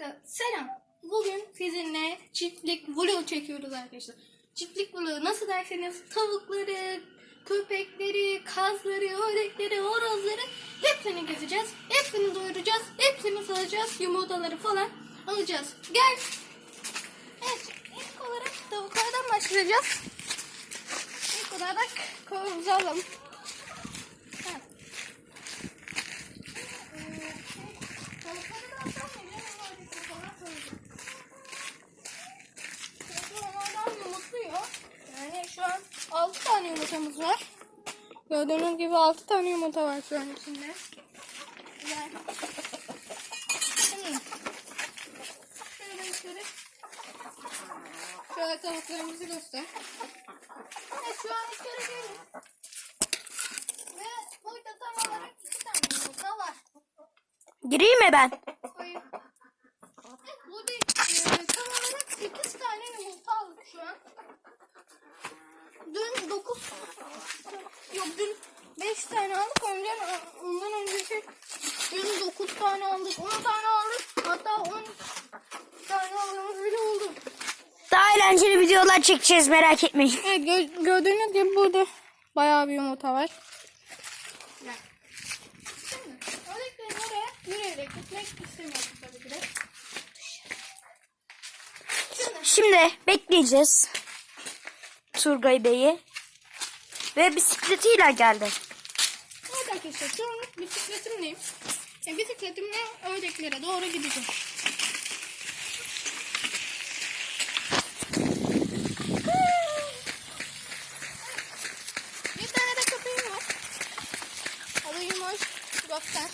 Arka selam. Bugün sizinle çiftlik vlog çekiyoruz arkadaşlar. Çiftlik vlogu nasıl derseniz tavukları, köpekleri, kazları, ördekleri, horozları hepsini gezeceğiz. Hepsini doyuracağız. Hepsini salacağız. Yumurtaları falan alacağız. Gel. Evet. ilk olarak tavuklardan başlayacağız. İlk olarak kovumuzu alalım. Evet. Tavukları da alsam mı? Benim oradaki falan soracağım. Çünkü onlardan yumurtluyor. Yani şu an 6 tane yumurtamız var. Gördüğünüz gibi 6 tane yumurta var şu an içinde. Şöyle yukarı. Şöyle tavuklarımızı göster. Evet şu an içeri gelin. Ve burada tam olarak 2 tane yumurta var. Gireyim mi ben? Hayır. Evet, burada e, tam olarak 8 tane yumurta aldık şu an. Dün 9 yok dün 5 tane aldık. Önceden, ondan önceki dün 9 tane aldık. 10 tane aldık. Hatta 10 tane aldığımız bile oldu. Daha eğlenceli videolar çekeceğiz merak etmeyin. Evet gö- gördüğünüz gibi burada bayağı bir yumurta var. Şimdi ördekleri oraya yürüyerek gitmek istemiyorum tabii ki de. Şimdi Şimdi bekleyeceğiz. Turgay Bey'i. Ve bisikletiyle geldi. Evet arkadaşlar şu an bisikletimleyim. E, bisikletimle ördeklere doğru gideceğim. Bir tane de köpeğim var. Adı Yumuş. Göster.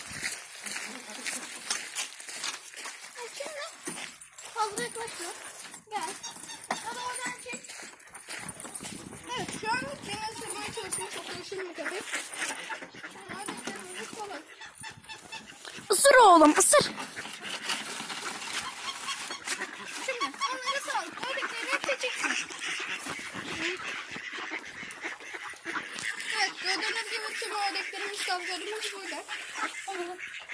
Evet, şimdi fazla yaklaşma. Gel. Hadi oradan çek. Evet şu an yine sürmeye çalışıyor. Çok hoşum bir köpek. Hadi kendimizi kovalım. Isır oğlum ısır. Şimdi onları sal. Ördekleri seçeceksin. Evet gördüğünüz gibi tüm ördeklerimiz kazlarımız burada.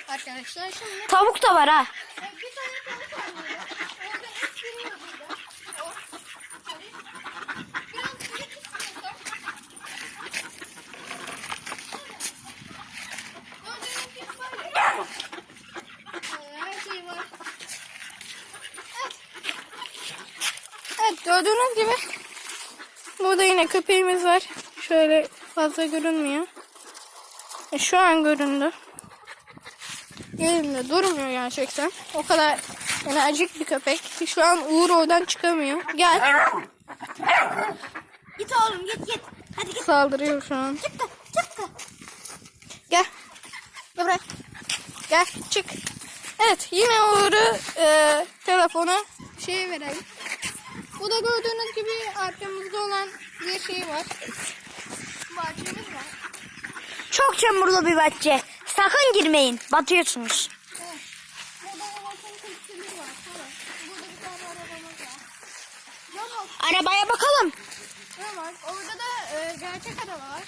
Arkadaşlar şimdi Tavuk da var ha. e, bir tane tavuk var burada. Orada et burada. O. Tabii. Biraz büyük istiyorsan. Gördüğünüz gibi var ya. e, Her şey var. Evet. Evet gördüğünüz gibi burada yine köpeğimiz var. Şöyle fazla görünmüyor. E, şu an göründü. Yerinde durmuyor gerçekten. O kadar enerjik bir köpek. Şu an Uğur oradan çıkamıyor. Gel. Git oğlum git git. Hadi git. Saldırıyor şu an. Da çık da. Gel. Gel buraya. Gel çık. Evet yine Uğur'u e, telefona şey verelim. Bu da gördüğünüz gibi arkamızda olan bir şey var. Bahçemiz var. Çok çamurlu bir bahçe. Sakın girmeyin. Batıyorsunuz. Evet. Burada bakın kırkçılığı var. Evet. Burada bir tane arabamız var. Yok Arabaya bakalım. ne var? Orada da e, gerçek araba var.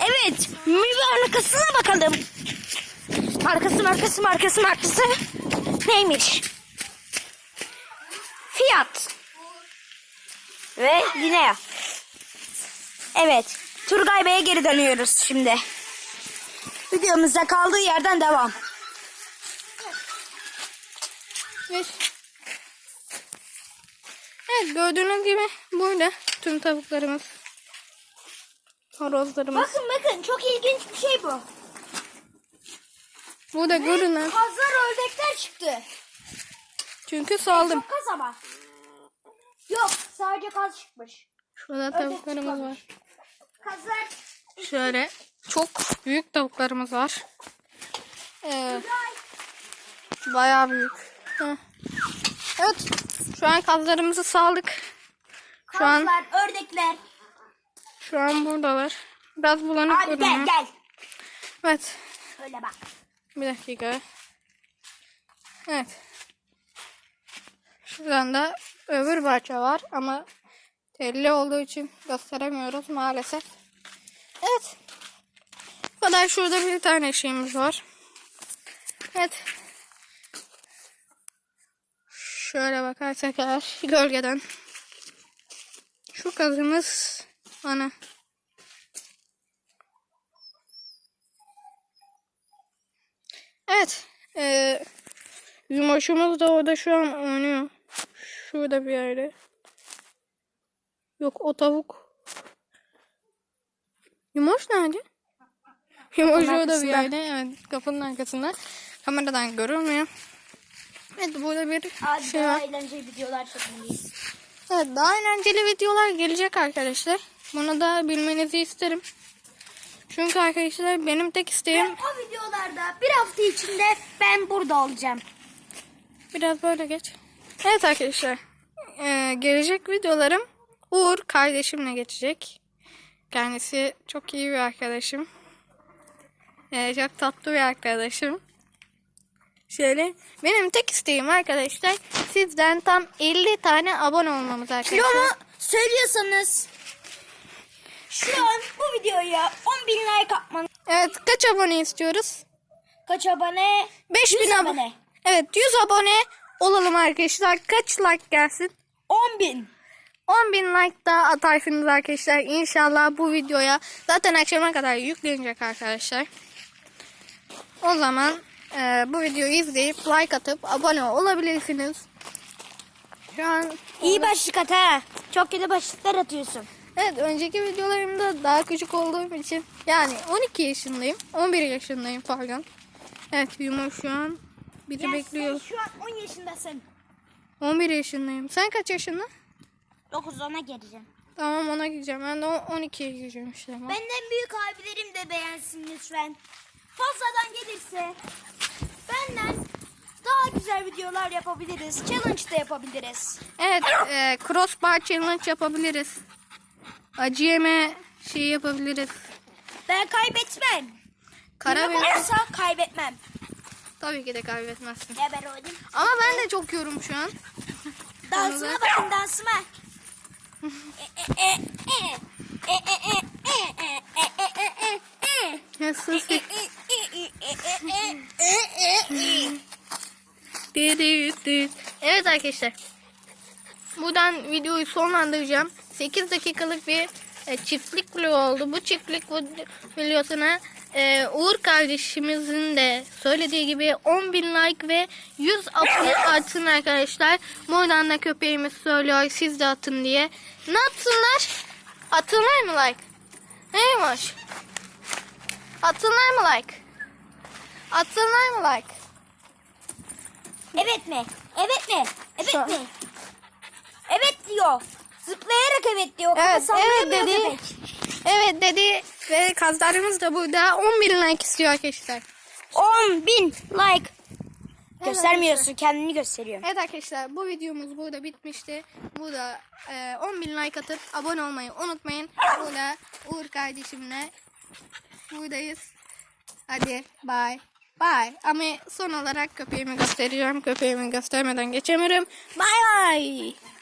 Evet. Bir arkasına bakalım. Markası markası markası markası. Neymiş? Fiyat. Ve Linea. Evet. Turgay Bey'e geri dönüyoruz şimdi. Videomuza kaldığı yerden devam. Beş. Evet gördüğünüz gibi burada tüm tavuklarımız. Horozlarımız. Bakın bakın çok ilginç bir şey bu. Burada görünen. Kazlar ördekler çıktı. Çünkü saldım. Çok kaz ama. Yok sadece kaz çıkmış. Şurada tavuklarımız var. Kazlar Şöyle çok büyük tavuklarımız var. Ee, bayağı büyük. Heh. Evet. Şu an kazlarımızı saldık. Şu an kazlar ördekler. şu an buradalar. Biraz bulanık Abi gel gel. Evet. Öyle bak. Bir dakika. Evet. Şuradan da öbür bahçe var ama telli olduğu için gösteremiyoruz maalesef. Evet. Bu kadar şurada bir tane şeyimiz var. Evet. Şöyle bakarsak eğer gölgeden. Şu kazımız bana. Evet. Ee, Yumaşımız da orada şu an oynuyor. Şurada bir yerde. Yok o tavuk. Yumoş nerede? Yumoş orada bir yerde. Evet kapının arkasında. Kameradan görülmüyor. Evet burada bir Hadi şey daha var. eğlenceli videolar çekmeliyiz. Evet daha eğlenceli videolar gelecek arkadaşlar. Bunu da bilmenizi isterim. Çünkü arkadaşlar benim tek isteğim O videolarda bir hafta içinde ben burada olacağım. Biraz böyle geç. Evet arkadaşlar. Ee, gelecek videolarım Uğur kardeşimle geçecek. Kendisi çok iyi bir arkadaşım. Ee, çok tatlı bir arkadaşım. Şöyle benim tek isteğim arkadaşlar sizden tam 50 tane abone olmamız arkadaşlar. Kilomu söylüyorsanız şu an bu videoya 10 bin like atmanız. Evet kaç abone istiyoruz? Kaç abone? 5000 100 abone. abone. Evet 100 abone olalım arkadaşlar. Kaç like gelsin? 10 bin. 10 bin like daha atarsınız arkadaşlar. İnşallah bu videoya zaten akşama kadar yüklenecek arkadaşlar. O zaman e, bu videoyu izleyip like atıp abone olabilirsiniz. Şu an İyi başlık at ha. Çok kötü başlıklar atıyorsun. evet önceki videolarımda daha küçük olduğum için yani 12 yaşındayım. 11 yaşındayım pardon. Evet Yuma biri bekliyor. Sen şu an 10 yaşındasın. 11 yaşındayım. Sen kaç yaşında? 9 ona geleceğim. Tamam ona gideceğim. Ben de 12'ye gireceğim işte. Benden büyük abilerim de beğensin lütfen. Fazladan gelirse benden daha güzel videolar yapabiliriz. Challenge da yapabiliriz. Evet, e, crossbar challenge yapabiliriz. Acı yeme şeyi yapabiliriz. Ben kaybetmem. Kara olursa kaybetmem. Tabii ki de kaybetmezsin. Ya ben. Ama ben de çok yorum şu an. Dansıma bakın dansıma. Ya sus. Evet arkadaşlar. Buradan videoyu sonlandıracağım. 8 dakikalık bir e, çiftlik vlogu oldu. Bu çiftlik videosuna e, Uğur kardeşimizin de söylediği gibi 10 bin like ve 100 abone atsın arkadaşlar. Buradan da köpeğimiz söylüyor siz de atın diye. Ne atsınlar? Atınlar mı like? Neymiş? Atsınlar mı like? Atsınlar mı like? Evet mi? Evet mi? Evet Şu- mi? Evet diyor. Zıplayarak evet diyor. Evet, evet dedi. köpek. Evet dedi ve kazlarımız da burada 10 bin like istiyor arkadaşlar. 10 bin like. Göstermiyorsun kendini gösteriyorsun. Evet arkadaşlar bu videomuz burada bitmişti. Burada e, 10 bin like atıp abone olmayı unutmayın. Burada Uğur kardeşimle buradayız. Hadi bye. Bye. Ama son olarak köpeğimi göstereceğim. Köpeğimi göstermeden geçemiyorum. Bye bye.